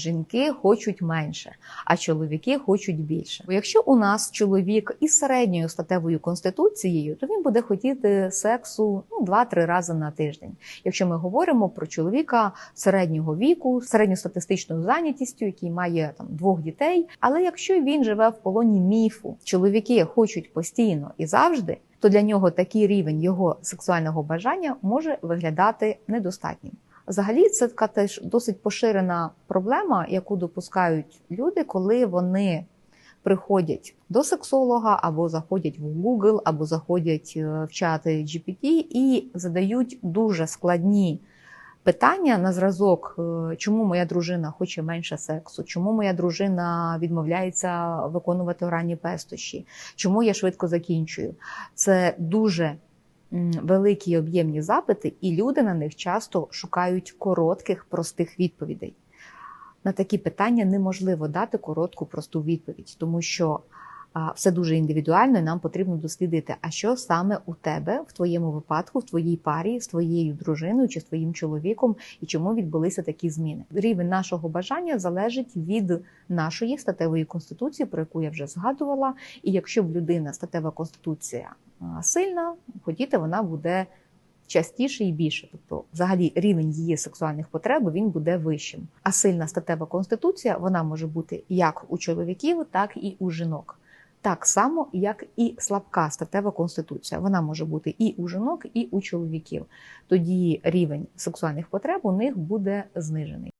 Жінки хочуть менше, а чоловіки хочуть більше. Бо якщо у нас чоловік із середньою статевою конституцією, то він буде хотіти сексу ну 2-3 рази на тиждень. Якщо ми говоримо про чоловіка середнього віку, середньостатистичною зайнятістю, який має там двох дітей, але якщо він живе в полоні міфу, чоловіки хочуть постійно і завжди. То для нього такий рівень його сексуального бажання може виглядати недостатнім. Взагалі, це така теж досить поширена проблема, яку допускають люди, коли вони приходять до сексолога або заходять в Google, або заходять е, в чати GPT і задають дуже складні питання на зразок, е, чому моя дружина хоче менше сексу, чому моя дружина відмовляється виконувати оранні пестощі, чому я швидко закінчую. Це дуже великі об'ємні запити, і люди на них часто шукають коротких, простих відповідей. На такі питання неможливо дати коротку, просту відповідь, тому що все дуже індивідуально, і нам потрібно дослідити, а що саме у тебе в твоєму випадку, в твоїй парі, з твоєю дружиною чи з твоїм чоловіком, і чому відбулися такі зміни. Рівень нашого бажання залежить від нашої статевої конституції, про яку я вже згадувала. І якщо в людина статева конституція сильна, хотіти вона буде частіше і більше. Тобто, взагалі, рівень її сексуальних потреб він буде вищим. А сильна статева конституція вона може бути як у чоловіків, так і у жінок. Так само, як і слабка статева конституція. Вона може бути і у жінок, і у чоловіків. Тоді рівень сексуальних потреб у них буде знижений.